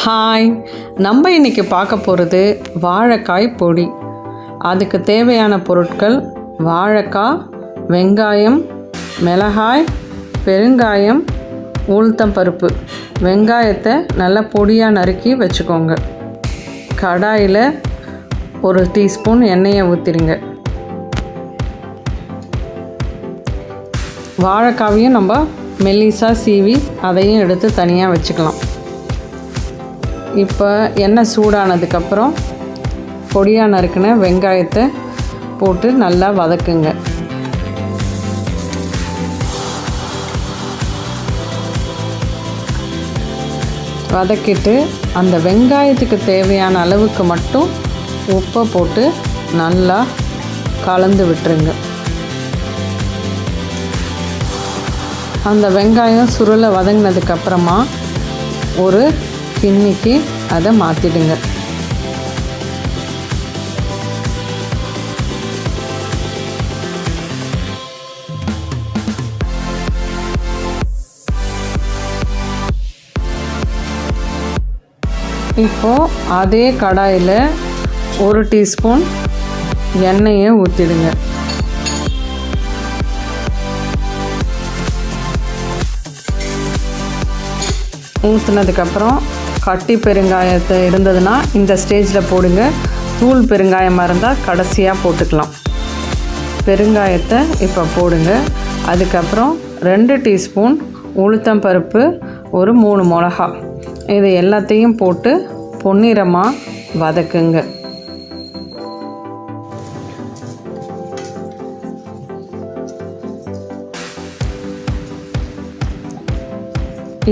Hi நம்ம இன்றைக்கி பார்க்க போகிறது வாழைக்காய் பொடி. அதுக்கு தேவையான பொருட்கள் வாழைக்காய் வெங்காயம் மிளகாய் பெருங்காயம் உளுத்தம் பருப்பு. வெங்காயத்தை நல்லா பொடியாக நறுக்கி வச்சுக்கோங்க. கடாயில் ஒரு டீஸ்பூன் எண்ணெயை ஊற்றிடுங்க வாழைக்காவையும் நம்ம மெல்லிசாக சீவி அதையும் எடுத்து தனியாக வச்சுக்கலாம். இப்போ எண்ணெய் சூடானதுக்கப்புறம் பொடியாக நறுக்கின வெங்காயத்தை போட்டு நல்லா வதக்குங்க. வதக்கிட்டு அந்த வெங்காயத்துக்கு தேவையான அளவுக்கு மட்டும் உப்பை போட்டு நல்லா கலந்து விட்டுருங்க. அந்த வெங்காயம் சுருளை வதங்கினதுக்கப்புறமா ஒரு பின்னிட்டு அதை மாற்றிடுங்க இப்போது அதே கடாயில் ஒரு டீஸ்பூன் எண்ணெயை ஊற்றிடுங்க ஊற்றுனதுக்கப்புறம் கட்டி பெருங்காயத்தை இருந்ததுன்னா இந்த ஸ்டேஜில் போடுங்க. தூள் பெருங்காயமாக இருந்தால் கடைசியாக போட்டுக்கலாம். பெருங்காயத்தை இப்போ போடுங்க. அதுக்கப்புறம் ரெண்டு டீஸ்பூன் உளுத்தம் பருப்பு ஒரு மூணு மிளகா. இது எல்லாத்தையும் போட்டு பொன்னிறமாக வதக்குங்க.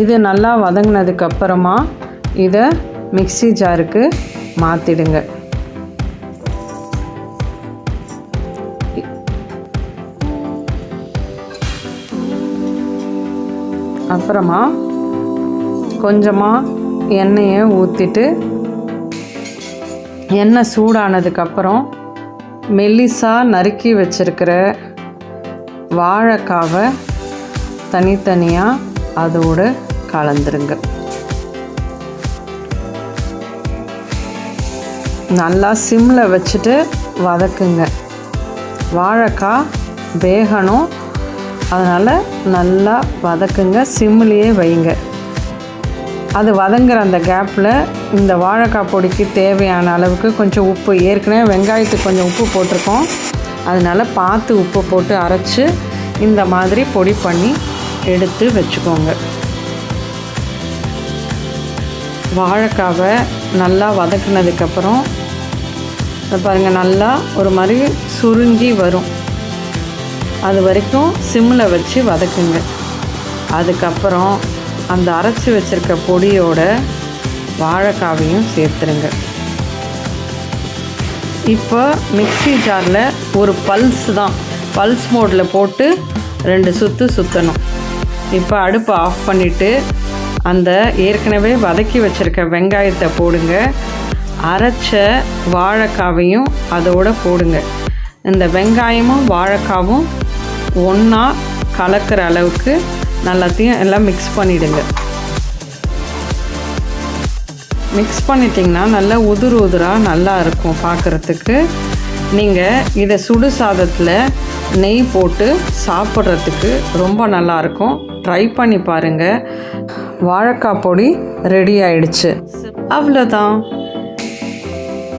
இது நல்லா வதங்கினதுக்கப்புறமா இதை மிக்ஸி ஜாருக்கு மாற்றிடுங்க அப்புறமா கொஞ்சமாக எண்ணெயை ஊற்றிட்டு எண்ணெய் சூடானதுக்கப்புறம் மெல்லிசாக நறுக்கி வச்சிருக்கிற வாழைக்காவை தனித்தனியாக அதோடு கலந்துருங்க. நல்லா சிம்மில் வச்சுட்டு வதக்குங்க. வாழைக்காய் வேகணும். அதனால் நல்லா வதக்குங்க சிம்மிலேயே வைங்க. அது வதங்குற அந்த கேப்பில் இந்த வாழைக்காய் பொடிக்கு தேவையான அளவுக்கு கொஞ்சம் உப்பு. ஏற்கனவே வெங்காயத்துக்கு கொஞ்சம் உப்பு போட்டிருக்கோம். அதனால் பார்த்து உப்பு போட்டு அரைச்சி இந்த மாதிரி பொடி பண்ணி எடுத்து வச்சுக்கோங்க. வாழைக்காவை நல்லா வதக்குனதுக்கப்புறம் பாருங்கள் நல்லா ஒரு மாதிரி சுருங்கி வரும். அது வரைக்கும் சிம்மில் வச்சு வதக்குங்க. அதுக்கப்புறம் அந்த அரைச்சி வச்சுருக்க பொடியோட வாழைக்காவையும் சேர்த்துருங்க. இப்போ மிக்ஸி ஜாரில் ஒரு பல்ஸ் தான். பல்ஸ் மோடில் போட்டு ரெண்டு சுற்று சுற்றணும் இப்போ அடுப்பை ஆஃப் பண்ணிவிட்டு அந்த ஏற்கனவே வதக்கி வச்சுருக்க வெங்காயத்தை போடுங்க. அரைச்ச வாழைக்காவையும் அதோடு போடுங்க. இந்த வெங்காயமும் வாழைக்காவும் ஒன்றா கலக்கிற அளவுக்கு நல்லாத்தையும் எல்லாம் மிக்ஸ் பண்ணிவிடுங்க மிக்ஸ் பண்ணிட்டிங்கன்னா நல்லா உதிர் உதிராக நல்லா இருக்கும் பார்க்குறதுக்கு நீங்கள் இதை சுடு சாதத்தில் நெய் போட்டு சாப்பிட்றதுக்கு ரொம்ப நல்லாயிருக்கும் ட்ரை பண்ணி பாருங்கள் வாழைக்காய் பொடி ரெடி ஆயிடுச்சு. அவ்வளோதான்